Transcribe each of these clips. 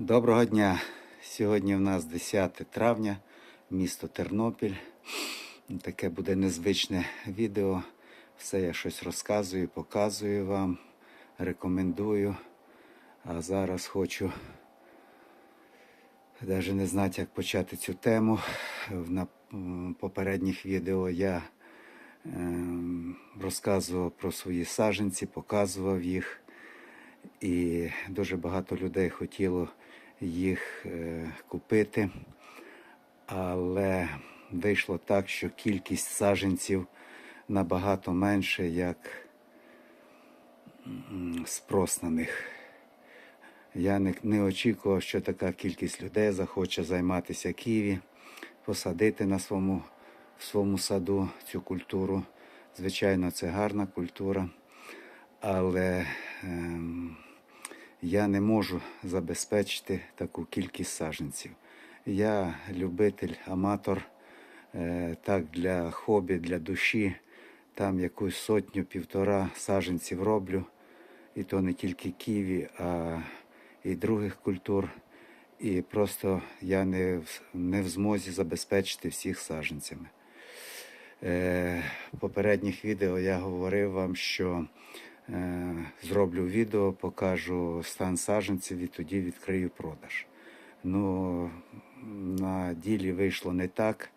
Доброго дня! Сьогодні в нас 10 травня, місто Тернопіль. Таке буде незвичне відео. Все я щось розказую, показую вам, рекомендую. А зараз хочу навіть не знати, як почати цю тему. На попередніх відео я ем, розказував про свої саженці, показував їх. І дуже багато людей хотіло їх е, купити. Але вийшло так, що кількість саджанців набагато менше, як спрос на них. Я не, не очікував, що така кількість людей захоче займатися ківі, посадити на своєму, в своєму саду цю культуру. Звичайно, це гарна культура, але ем, я не можу забезпечити таку кількість саджанців. Я любитель, аматор, е, так для хобі, для душі. Там якусь сотню, півтора саджанців роблю. І то не тільки ківі, а і других культур. І просто я не не в змозі забезпечити всіх саджанцями. Е, в попередніх відео я говорив вам, що зроблю відео, покажу стан саджанців і тоді відкрию продаж. Ну, на ділі вийшло не так.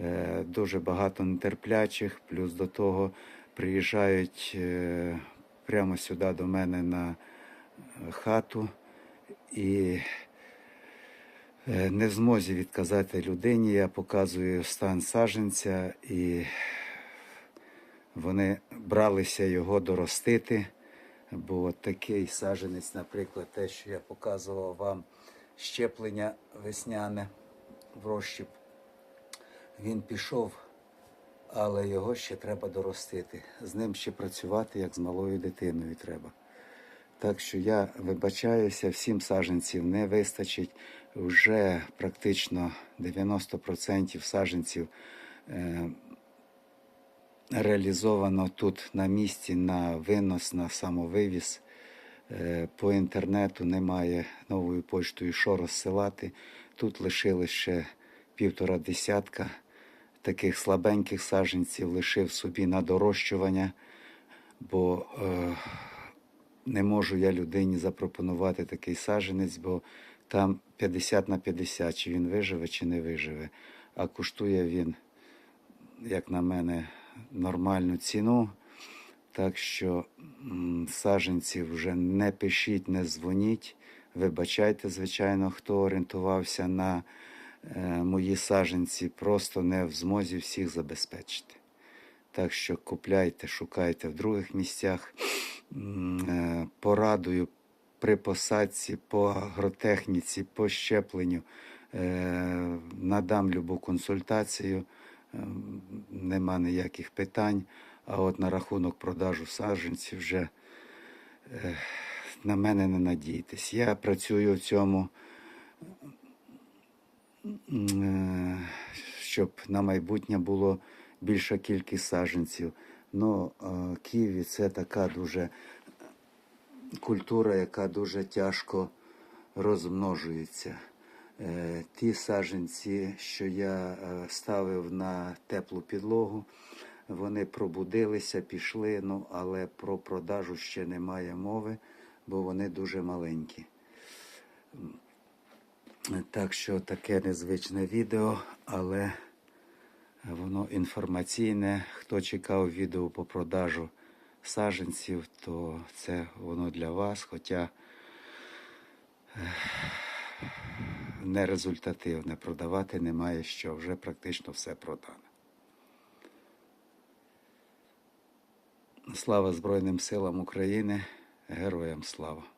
Е, дуже багато нетерплячих, плюс до того приїжджають е, прямо сюди до мене на е, хату і Е, не в змозі відказати людині. Я показую стан саджанця, і вони бралися його доростити. Бо такий саджанець, наприклад, те, що я показував вам щеплення весняне в розщіп, він пішов, але його ще треба доростити. З ним ще працювати, як з малою дитиною треба. Так що я вибачаюся, всім саджанців не вистачить. Вже практично 90% саджанців е, реалізовано тут на місці на винос, на самовивіз. Е, по інтернету немає новою поштою, що розсилати. Тут лишилось ще півтора десятка таких слабеньких саджанців, лишив собі на дорощування, бо е, не можу я людині запропонувати такий саджанець, бо там 50 на 50, чи він виживе, чи не виживе. А коштує він, як на мене, нормальну ціну. Так що м, вже не пишіть, не дзвоніть. Вибачайте, звичайно, хто орієнтувався на е, мої саджанці, просто не в змозі всіх забезпечити. Так що купляйте, шукайте в других місцях. Е, Порадую при посадці, по агротехніці, по щепленню. е, Надам любу консультацію, нема ніяких питань. А от на рахунок продажу саджанців вже е, на мене не надійтесь. Я працюю в цьому, е, щоб на майбутнє було більша кількість саджанців. Ну, е, ківі це така дуже культура, яка дуже тяжко розмножується. Е, Ті саджанці, що я е, ставив на теплу підлогу, вони пробудилися, пішли, ну, але про продажу ще немає мови, бо вони дуже маленькі. Так що таке незвичне відео, але воно інформаційне. Хто чекав відео по продажу саджанців, то це воно для вас, хоча ех, не результативне. Продавати немає що, вже практично все продано. Слава Збройним силам України, героям слава!